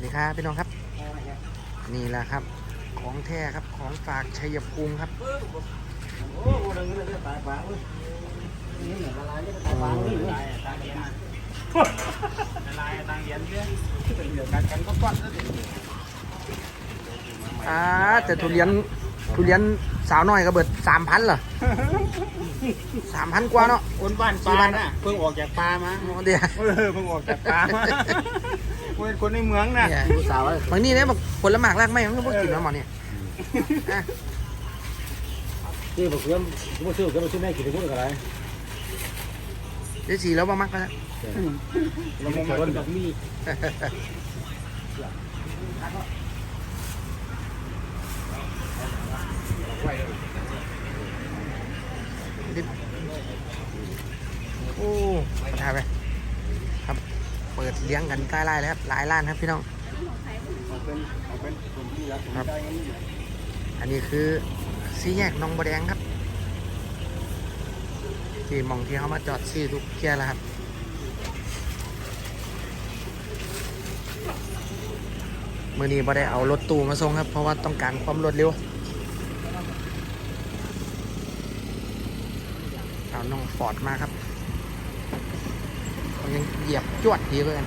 วัสดีครับพี่น้องครับ นี่แหละครับ ของแท้ครับของฝากชัยภูมิครับโอ้โหดังนั้นเลยตายปากเลยนี่เนี่ยละลายจะตายปากเลยละลายตาเดียนละลายตาเดียนเนี่ยเป็นเดือดกันกันก็ปั้นแล้วอ่าแต่ทุเรียนทุเรียนสาวน้อยก็เบิดสามพันเหรอสามพันกว่าเนาะคนบ้านปลาน่ะเพิ่งออกจากปลามาโอ้เดี๋ยวเออเพิ่งออกจากปลามา เป็นคนในเมืองน่ะเนี่ยสาวบางนี่เนี่ยบอกผลหมากรากไม้มันก็บ่กินแล้วหมอเนี่ยอะที่บอกเพื่อนผมซื้อก็มาซื้อแม่กินทุกคนอะไรเดี๋ยวสีแล้วบ่มักแล้ว เรามองมาคนแบบมี โอ้ถ่ายไปครับ เปิดเลี้ยงกันใกล้ไร่แล้วครับหลายร้านครับพี่น้องครักผมใจกันนี่อันนี้คือสี่แยกหนองบแดงครับ ที่มองที่เขามาจอดซื้อทุกเที่ยแล้วครับเมื่อนี้บ่ได้เอารถตู้มาส่งครับ เพราะว่าต้องการความรวดเร็วเอาน้องฟอร์ดมาครับมันยังเหยียบจวดดีเลย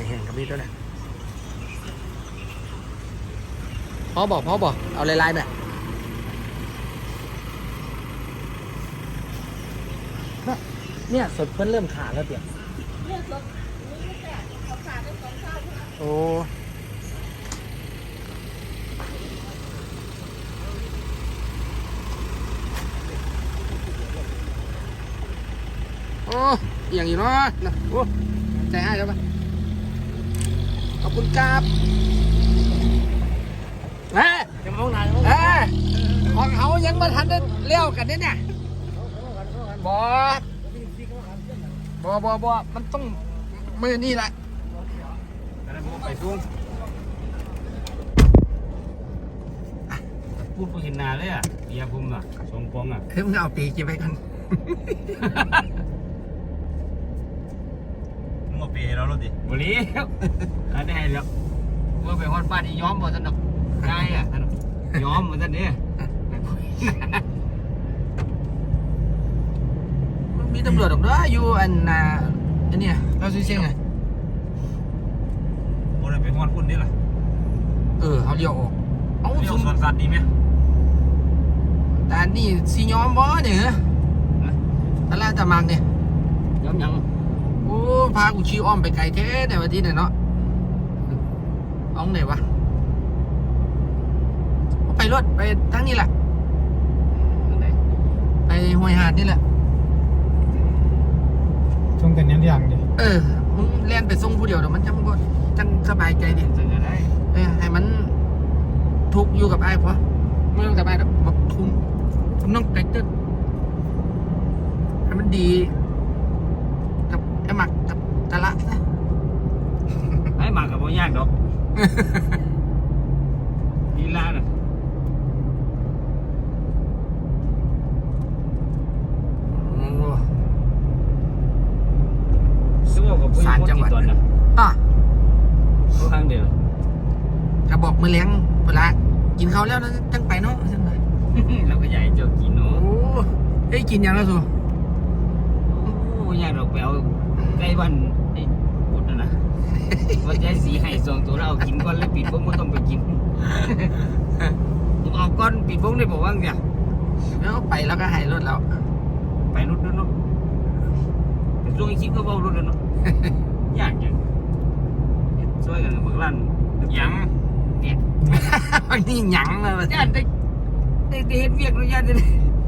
นี่ยเห็นกับ พี่ด้วยนะพ่อบอกพ่อบอก เอาลายๆแบบเนี่ยสดเพิ่นเริ่มขาดแล้วเปียกเนี่ยสดนี่ไม่แตกเขาขาดได้สองข้าวใช่ไหมโอ้โอ้อหย่างนี้เนาะนะโอ้ใจให้แล้วปะข อบคุณครับเอ้ยจะมองไหนเอ้ยของเขายังมาทันได้เลี้ยวกันเนี่ยเนี่ยบอบอบอบอมันต้องมือนี่แหละไปซุ้มพูดไปเห็นนาเลยอะเบียร์ผมอะสองปองอะเฮ้ยมึงเอาปีกินไปกันมึงเอาปีให้เราแล้วดิบุรีอันนี้ให้แล้วเมื่อไปฮอดบ้านอีย้อมบ่สนุกได้อะสนุกย้อมบ่สนุกเนี่ยมีตำรวจออกด้วยอยู่อันน่ะอันเนี้ยเราซื้อเชียงไงโอ้ยไปฮอดพุ่นนี่ล่ะเออเขาเลี้ยวออกเอาเรียซุ่กมสวนสัตว์ดีไหมแต่อันนี่ซียอมบ่เนี่ยเหรอตะลาตะมังเนี่ยย้อมยังโอ้พากูชี้อ้อมไปไกลแท้ในวันที่เนี่ยเนาะ เอาไหนวะเอาไปรถไปทั้งนี้แหละไหนไปห้วยหาดนี่แหละช่วงกันยันอย่างดิเออมึงเล่นไปส่งผู้เดียวเดี๋ยวมันจังก็จังสบายใจดิจะได้เออให้มันทุกข์อยู่กับไอ้พอไม่ต้องกับไอ้หรอกแบบทุนคุณต้องแต่งตึ้งให้มันดี กับไอ้หมักกับตะละนะให้มากับบ่ยากดอก ดีลาน่ะโอ้สู้กับผู้ศาลจังหวัดตอนน่ะอะผู้ทางเดียวจะบอกมือเลี้ยงเวลากินข้าวแล้วนะจังไปเนาะจังไปแล้วก็ใหญ่เจ้ากินโอ้เนาะเอ้ยกินยังแล้วสูโอ้ยากดอกแปลวใกล้บ้านไอ้ปุดน่ะนะ ว่าใจสีให้สองตัวแล้วเอากินก่อนแล้วปิดวงก็ต้องไปกินผมเอาก้อนปิดวงได้บอกว่าไงแล้วไปแล้วก็ใหายรถแล้ว ไปรถด้วยเนาะแต่ช่วงอีกคลิปก็เบารถแล้วเนาะยากจังช่วยกันกับเบิกลั่นยังเนี่ยนี่หยังเลยญาติได้ได้ได้เห็นเวียกแล้วญาติได้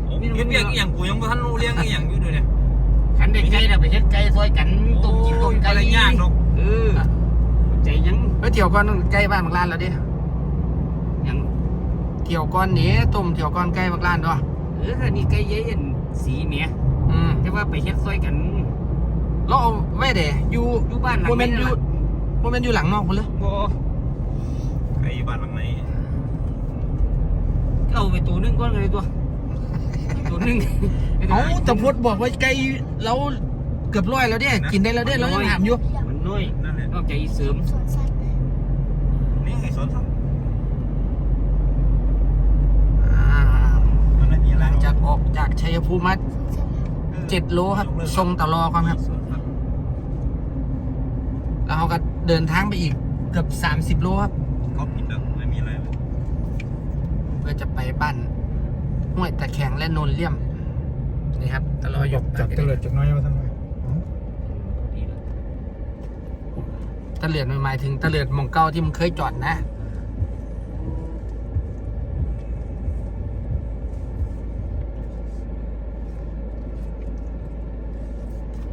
โอ้เฮ็ดเรียกอีหยังกูยังบ่ทันรู้เรื่องอีหยังอยู่ด้วยเนี่ยขันได้ไก่น่ะไปเฮ็ดไก่ซอยกันต้มกินต้มไก่อะไรยากดอก เออใจยังเออเที่ยวก้อนใกล้บ้านบางร้านแล้วดิยังเที่ยวก้อนนี้ต้มเที่ยวก้อนใกล้บางร้านด้วยเออคันนี้ไก่เย็นสีเมียอืมแต่ว่าไปเฮ็ดซอยกันเราเอาไว้เดี๋ยวอยู่อยู่บ้านหลังโมเมนต์อยู่ล่ะโมเมนต์อยู่หลังนอกคนเลยบ่ไอ้บ้านหลังไหนเอาไปตัวหนึงก่อนก็เลยตัวตัวหนึงเอาแต่พดบอกว่าไกลเราเกือบร้อยแล้วเด้กินได้แล้วเด้เรายังถามอยู่มันน้ อยนั่นแหละนอกจากอีเสริมสวนสัตว์เลยนี่ไงสวนสัตว์อ่ามันไม่มีอะไรหลังหรอกจากออกจากชัยภูมิมาสวนสัตว์เลยออเจ็ดโลครับทรงตะลอความครับ สวนสัตว์แล้วเขาก็เดินทางไปอีกเกือบ30 โลครับ เขาปิดแล้วไม่มีอะไรเลยเพื่อจะไปบ้านห้วยตะแคงและโนนเลี่ยม นี่ครับตะลอหยกจับเตลิดจากน้อยมาทำไม ดีเลย ตะเลือดหมายถึงตะเลือดหมองเก้าที่มึงเคยจอดนะ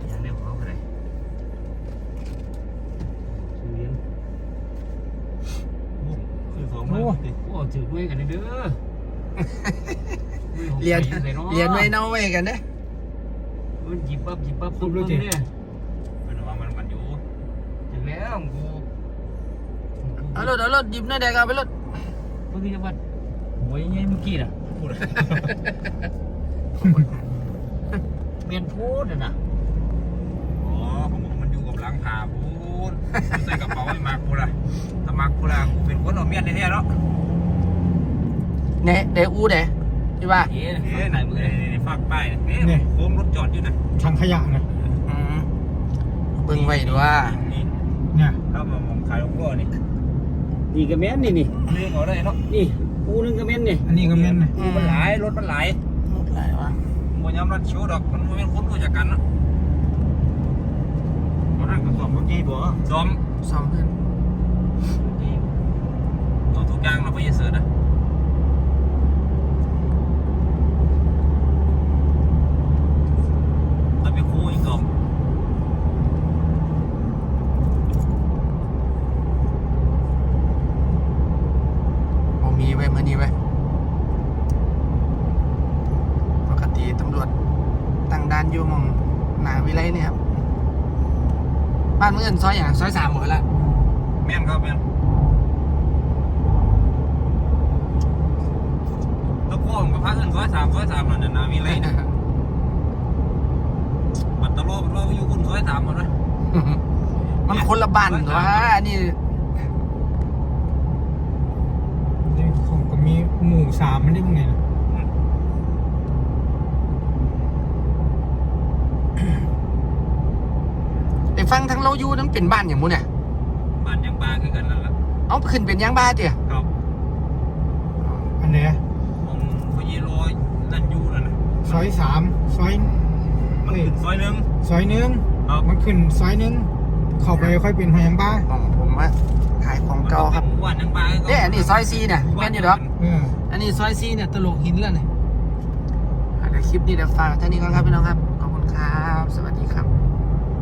อย่างเร็วเขาอะไรเรียนโอ้คือสองมันติโอ้ถือด้วยกันเด้อเรียนเรียนไว้เนาไว้กันนะมันจิบปั๊บจิบปั๊บปุ๊บเลยเนี่ย เป็นระวังมันกันอยู่ ถึง แล้วกูเอารถเอารถหยิบหน้าแดกเอาไปรถเมื่อกี้จะวัดโอ้ยยังเมื่อกี้น่ะพูดเลยเมียนพูดนะอ๋อผมบอกมันอยู่กับหลังผาพูดใส่กระเป๋าไอ้มากกูละถ้ามักกูละกูเป็นคนเอาเมียนแท้ๆแล้วเนี่ยเดอูเดที่ว่าเอ๊ะเอ๊ะไหนมือนี่ฝากป้ายนี่โค้งรถจอดอยู่นะถังขยะนะอืมเบิ่งไว้ดูว่านี่ เนี่ยถ้ามามองขายของพ่อนี่นี่ก็แม่นนี่นี่เรื่องเอาได้เนาะนี่กูนึงก็แม่นนี่อันนี้ก็แม่นนะมันหลายรถมันหลายหมดหลายวะมันยอมรับชิวดอกมันเป็นคนรู้จักกันเนาะมานั่งกับสอบเมื่อกี้บ่ซ้อมซ้อมเพื่อนตัวทุกอย่างเราไปยืนเสือนะเราไปคู่อีกกล่อง ผมมีไว้มื่อนี้ไว้ปกติตำรวจตั้งด่านอยู่หมอง หนาวิไลเนี่ยครับบ้านเมื่ออื่นซอยอย่างซอยสามหมดละแม่นครับแม่นตะโกนกับพระอื่นซอยสามซอยสามนั่นน่ะนะมีอะไรนะบัตรตะโลบัตรโลอยู่คุณซอยสามหมดเลยมันคนละบ้านเหรอวะอันนี้นี่ของก็มีหมู่สามมันได้ยังไงนะ ฟังทั้งเราอยู่นั้นเป็นบ้านอย่างมู้เนี่ยบ้านยังบาคือกันนั่นแหละเอาขึ้นเป็นยังบ้านเตี่ยครับอันเนี้ยของพยีโรยนั่นอยู่นั่นน่ะซอยสามซอยมันขึ้นซอยหนึ่งซอยหนึงครับ มันขึ้นซอยหนึงเข้าไปค่อยเป็นพยังบ้าของผมว่าขายของเก่าครับหมู่บ้านยังบาคือเนี่ยอันนี้ซอยซีเนี่ยแม่นอยู่ดอก เออ อันนี้ซอยซีเนี่ยตลกหินแล้วเนี่ยอะเดี๋ยวคลิปนี้เดี๋ยวฝากเท่านี้ก่อนครับพี่น้องครับ ขอบคุณครับ สวัสดีครับ